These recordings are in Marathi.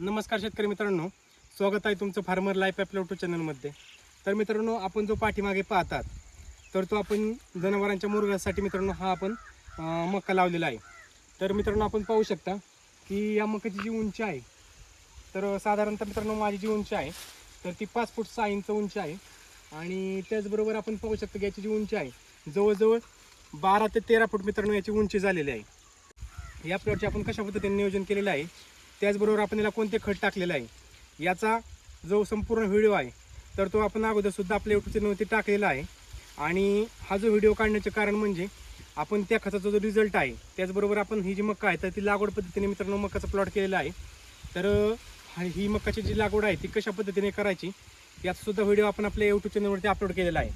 नमस्कार शेतकरी मित्रांनो. स्वागत आहे तुमचं फार्मर लाईफ ॲप टू चॅनलमध्ये तर मित्रांनो आपण जो पाठीमागे पाहतात तर तो आपण जनावरांच्या मुरगासाठी मित्रांनो हा आपण मका लावलेला आहे. तर मित्रांनो आपण पाहू शकता की या मकाची जी उंची आहे तर साधारणतः मित्रांनो माझी जी उंची आहे तर ती पाच फूट सहा इंच उंची आहे. आणि त्याचबरोबर आपण पाहू शकतो की याची जी उंची आहे जवळजवळ बारा ते तेरा फूट मित्रांनो याची उंची झालेली आहे. या प्लॉटचे आपण कशा पद्धतीने नियोजन केलेलं आहे त्याचबरोबर आपण याला कोणते खत टाकलेलं आहे? याचा जो संपूर्ण व्हिडिओ आहे तर तो आपण अगोदरसुद्धा आपल्या यूट्यूब चॅनलवरती टाकलेला आहे. आणि हा जो व्हिडिओ काढण्याचे कारण म्हणजे आपण त्या खताचा जो रिझल्ट आहे त्याचबरोबर आपण ही जी मक्का आहे तर ती लागवड पद्धतीने मित्रांनो मक्काचा प्लॉट केलेला आहे. तर ही मक्काची जी लागवड आहे ती कशा पद्धतीने करायची याचासुद्धा व्हिडिओ आपण आपल्या यूट्यूब चॅनलवरती अपलोड केलेला आहे.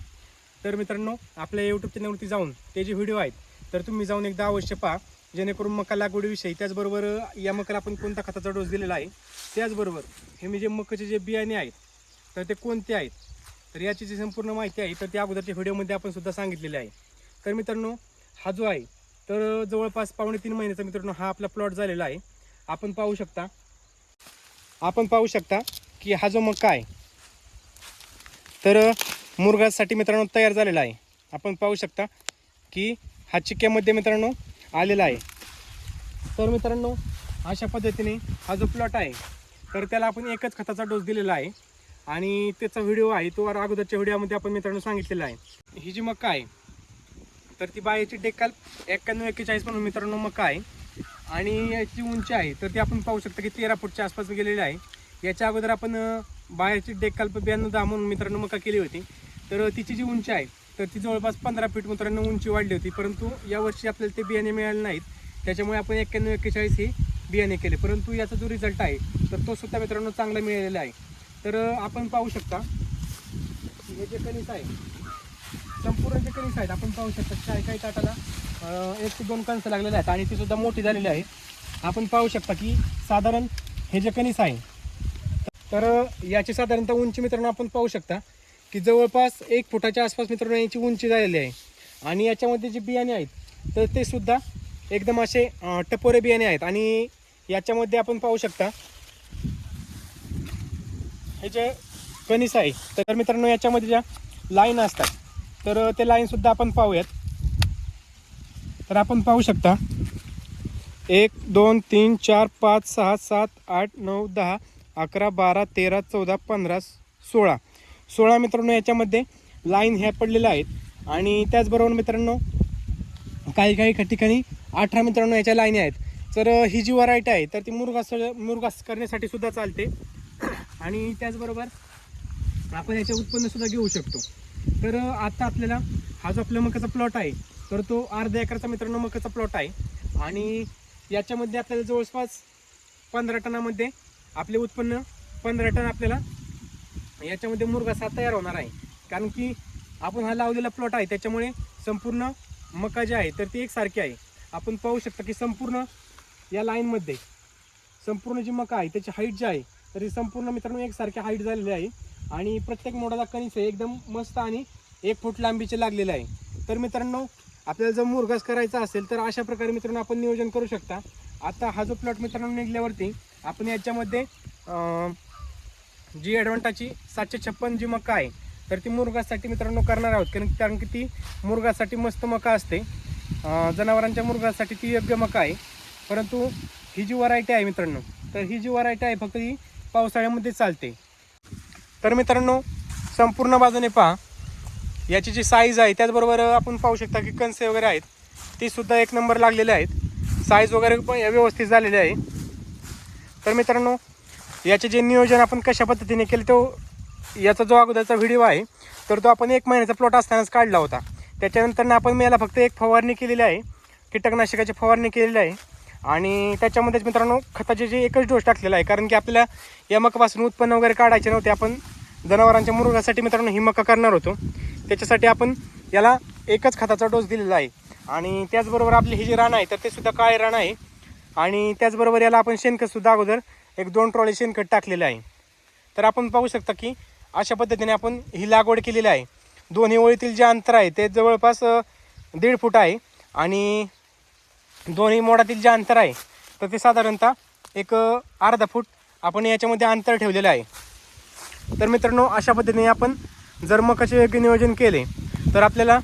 तर मित्रांनो आपल्या यूट्यूब चॅनलवरती जाऊन ते जे व्हिडिओ आहेत तर तुम्ही जाऊन एकदा अवश्य पहा. जेणेकरून मका लागवडीविषयी त्याचबरोबर या मकाला आपण कोणता खताचा डोस दिलेला आहे त्याचबरोबर हे मी जे मकाचे जे बियाणे आहेत तर ते कोणते आहेत तर याची जी संपूर्ण माहिती आहे तर त्या अगोदरच्या व्हिडिओमध्ये आपण सुद्धा सांगितलेले आहे. तर मित्रांनो हा जो आहे तर जवळपास पावणे तीन महिन्याचा मित्रांनो हा आपला प्लॉट झालेला आहे. आपण पाहू शकता आपण पाहू शकता की हा जो मका आहे तर मुरगासाठी मित्रांनो तयार झालेला आहे. आपण पाहू शकता की हा चिक्क्यामध्ये मित्रांनो आलेला आहे. तर मित्रांनो अशा पद्धतीने हा जो प्लॉट आहे तर त्याला आपण एकच खताचा डोस दिलेला आहे. आणि त्याचा व्हिडिओ आहे तो अगोदरच्या व्हिडिओमध्ये आपण मित्रांनो सांगितलेला आहे. ही जी मका आहे तर ती बायाची डेकाल एक्क्याण्णव एक्केचाळीस म्हणून मित्रांनो मका आहे. आणि याची उंची आहे तर ती आपण पाहू शकता की तेरा फूटच्या आसपास गेलेली आहे. याच्या अगोदर आपण बायाची डेकाल ब्याण्णव दहा म्हणून मित्रांनो मका केली होती. तर तिची जी उंची आहे तर ती जवळपास पंधरा फीट मित्रांनो उंची वाढली होती. परंतु यावर्षी आपल्याला ते बियाणे मिळाले नाहीत. त्याच्यामुळे आपण एक्क्याण्णव एक्केचाळीस हे बियाणे केले. परंतु याचा जो रिझल्ट आहे तर तो सुद्धा मित्रांनो चांगला मिळालेला आहे. तर आपण पाहू शकता हे जे कणीस आहे संपूर्ण जे कणीस आहेत आपण पाहू शकता काही काही ताटाला एक ते दोन कणसं लागलेले आहेत आणि ती सुद्धा मोठी झालेली आहे. आपण पाहू शकता की साधारण हे जे कणीस आहे तर याची साधारणतः उंची मित्रांनो आपण पाहू शकता. की जवळपास एक फुटाच्या आसपास मित्रांनो याची उंची झालेली आहे. आणि याच्यामध्ये जे बियाणे आहेत तर ते सुद्धा एकदम असे टपोरे बियाणे आहेत. आणि याच्यामध्ये आपण पाहू शकता हे जे कणीस आहे तर मित्रांनो याच्यामध्ये ज्या लाईन असतात तर ते लाईन सुद्धा आपण पाहूयात. तर आपण पाहू शकता एक दोन तीन चार पाच सहा सात आठ नऊ दहा अकरा बारा तेरा चौदा पंधरा सोळा. सोळा मित्रांनो याच्यामध्ये लाईन ह्या पडलेल्या आहेत. आणि त्याचबरोबर मित्रांनो काही काही ठिकाणी अठरा मित्रांनो याच्या लाईनी आहेत. तर ही जी व्हरायटी आहे तर ती मुरगास मुरगास करण्यासाठी सुद्धा चालते. आणि त्याचबरोबर आपण याचे उत्पन्न सुद्धा घेऊ शकतो. तर आता आपल्याला हा जो आपल्या मकाचा प्लॉट आहे तर तो अर्ध्या एकरचा मित्रांनो मकाचा प्लॉट आहे. आणि याच्यामध्ये आपल्याला जवळपास पंधरा टनामध्ये आपले उत्पन्न पंधरा टन आपल्याला याच्यामध्ये मुरगासा तयार होणार आहे. कारण की आपण हा लावलेला प्लॉट आहे त्याच्यामुळे संपूर्ण मका जे आहे तर ती एकसारखी आहे. आपण पाहू शकता की संपूर्ण या लाईनमध्ये संपूर्ण जी मका आहे त्याची हाईट जी आहे तर ही संपूर्ण मित्रांनो एकसारखी हाईट झालेली आहे. आणि प्रत्येक मोडाला कणीस आहे एकदम मस्त आणि एक फूट लांबीचे लागलेलं आहे. तर मित्रांनो आपल्याला जर मुरघास करायचा असेल तर अशा प्रकारे मित्रांनो आपण नियोजन करू शकता. आता हा जो प्लॉट मित्रांनो निघल्यावरती आपण याच्यामध्ये जी ॲडव्हान्टाची सातशे छप्पन जी मका आहे तर ती मुरगासाठी मित्रांनो करणार आहोत. कारण कारण की ती मुरगासाठी मस्त मका असते. जनावरांच्या मुरगासाठी ती योग्य मका आहे. परंतु ही जी व्हरायटी आहे मित्रांनो तर ही जी व्हरायटी आहे फक्त ही पावसाळ्यामध्ये चालते. तर मित्रांनो संपूर्ण बाजूने पहा. याची जी साईज आहे त्याचबरोबर आपण पाहू शकता की कणसे वगैरे आहेत. ती सुद्धा एक नंबर लागलेले आहेत. साईज वगैरे पण व्यवस्थित झालेली आहे. तर मित्रांनो याचे जे नियोजन आपण कशा पद्धतीने केलं तो याचा जो अगोदरचा व्हिडिओ आहे तर तो आपण एक महिन्याचा प्लॉट असतानाच काढला होता. त्याच्यानंतर आपण याला फक्त एक फवारणी केलेली आहे कीटकनाशकाची फवारणी केलेली आहे. आणि त्याच्यामध्येच मित्रांनो खताचे जे एकच डोस टाकलेला आहे कारण की आपल्याला या मकापासून उत्पन्न वगैरे काढायचे नव्हते आपण जनावरांच्या मुरुगासाठी मित्रांनो ही मका करणार होतो. त्याच्यासाठी आपण याला एकच खताचा डोस दिलेला आहे. आणि त्याचबरोबर आपली ही जी रान आहे तर ते सुद्धा काळे रान आहे. आणि त्याचबरोबर याला आपण शेणखतसुद्धा अगोदर एक दोन ट्रॉली शेणखत टाकलेलं आहे. तर आपण पाहू शकता की अशा पद्धतीने आपण ही लागवड केलेली आहे. दोन्ही ओळीतील जे अंतर आहे ते जवळपास दीड फूट आहे आणि दोन्ही मोडातील जे अंतर आहे तर ते साधारणतः एक अर्धा फूट आपण याच्यामध्ये अंतर ठेवलेलं आहे. तर मित्रांनो अशा पद्धतीने आपण जर मकाचे योग्य नियोजन केले तर आपल्याला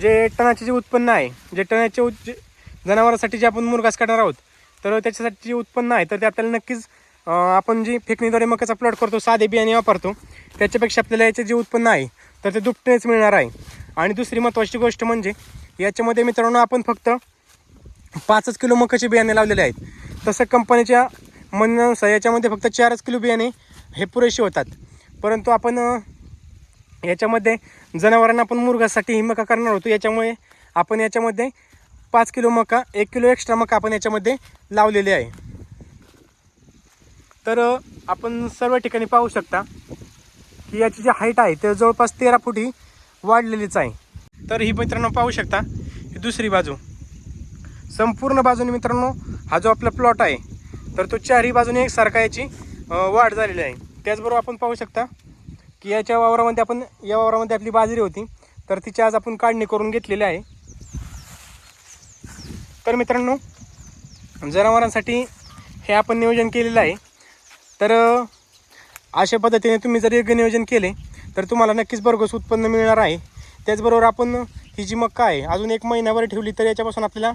जे टनाचे जे उत्पन्न आहे जे टनाचे उत जे जनावरांसाठी जे आपण मुरगास काढणार आहोत तर त्याच्यासाठी जे उत्पन्न आहे तर ते आपल्याला नक्कीच आपण जी फेकणीद्वारे मकाचा प्लॉट करतो साधे बियाणे वापरतो त्याच्यापेक्षा आपल्याला याचे जे उत्पन्न आहे तर ते दुपटेच मिळणार आहे. आणि दुसरी महत्त्वाची गोष्ट म्हणजे याच्यामध्ये मित्रांनो आपण फक्त पाचच किलो मकाचे बियाणे लावलेले आहेत. तसं कंपनीच्या म्हणण्यानुसार याच्यामध्ये फक्त चारच किलो बियाणे हे पुरेसे होतात. परंतु आपण याच्यामध्ये जनावरांना आपण मुरगासाठी ही मका करणार होतो. याच्यामुळे आपण याच्यामध्ये पाच किलो मका एक किलो एक्स्ट्रा मका आपण याच्यामध्ये लावलेली आहे. तर आपण सर्व ठिकाणी पाहू शकता की याची जी हाईट आहे ते जवळपास तेरा फुटी वाढलेलीच आहे. तर ही मित्रांनो पाहू शकता ही दुसरी बाजू. संपूर्ण बाजूने मित्रांनो हा जो आपला प्लॉट आहे तर तो चारही बाजूने एकसारखा याची वाढ झालेली आहे. त्याचबरोबर आपण पाहू शकता की याच्या वावरामध्ये आपण या वावरामध्ये आपली बाजरी होती तर तिची आज आपण काढणी करून घेतलेली आहे. तर मित्रांनो जनावरांसाठी हे आपण नियोजन केलेलं आहे. तर अशा पद्धतीने तुम्ही जर योग्य नियोजन केले तर तुम्हाला नक्कीच भरघोस उत्पन्न मिळणार आहे. त्याचबरोबर आपण ही जी मक्का आहे अजून एक महिन्यावर ठेवली तर याच्यापासून आपल्याला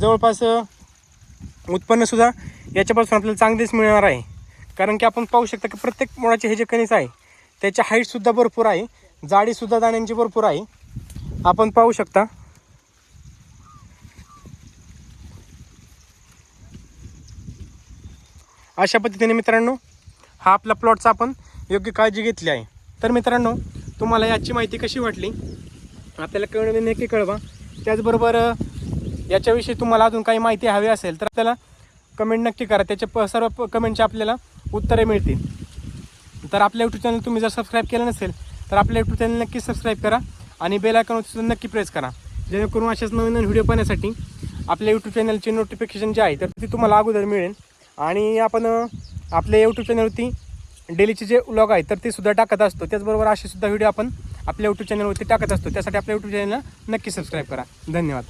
जवळपास उत्पन्नसुद्धा याच्यापासून आपल्याला चांगलेच मिळणार आहे. कारण की आपण पाहू शकता की प्रत्येक मुळाचे हे जे कणीस आहे त्याची हाईटसुद्धा भरपूर आहे जाडीसुद्धा दाण्यांची भरपूर आहे. आपण पाहू शकता अशा पद्धतीने मित्रांनो हा आपला प्लॉटचा आपण योग्य काळजी घेतली आहे. तर मित्रांनो तुम्हाला याची माहिती कशी वाटली? आपल्याला कळवे नक्की कळवा. त्याचबरोबर याच्याविषयी तुम्हाला अजून काही माहिती हवी असेल तर आपल्याला कमेंट नक्की करा. त्याचे प सर्व प कमेंटचे आपल्याला उत्तरे मिळतील. तर आपल्या यूट्यूब चॅनल तुम्ही जर सबस्क्राईब केलं नसेल तर आपल्या यूट्यूब चॅनल नक्की सबस्क्राईब करा आणि बेल आयकॉनवर सुद्धा नक्की प्रेस करा. जेणेकरून अशाच नवीन नवीन व्हिडिओ पाहण्यासाठी आपल्या यूट्यूब चॅनलचे नोटिफिकेशन जे आहे तर ते तुम्हाला अगोदर मिळेल. आणि आपण आपल्या यूट्यूब चॅनलवरती डेलीचे जे व्लॉग आहे तर ते सुद्धा टाकत असतो. त्याचबरोबर असे सुद्धा व्हिडिओ आपण आपल्या यूट्यूब चॅनलवरती टाकत असतो. त्यासाठी आपल्या यूट्यूब चॅनलला नक्की सबस्क्राईब करा. धन्यवाद.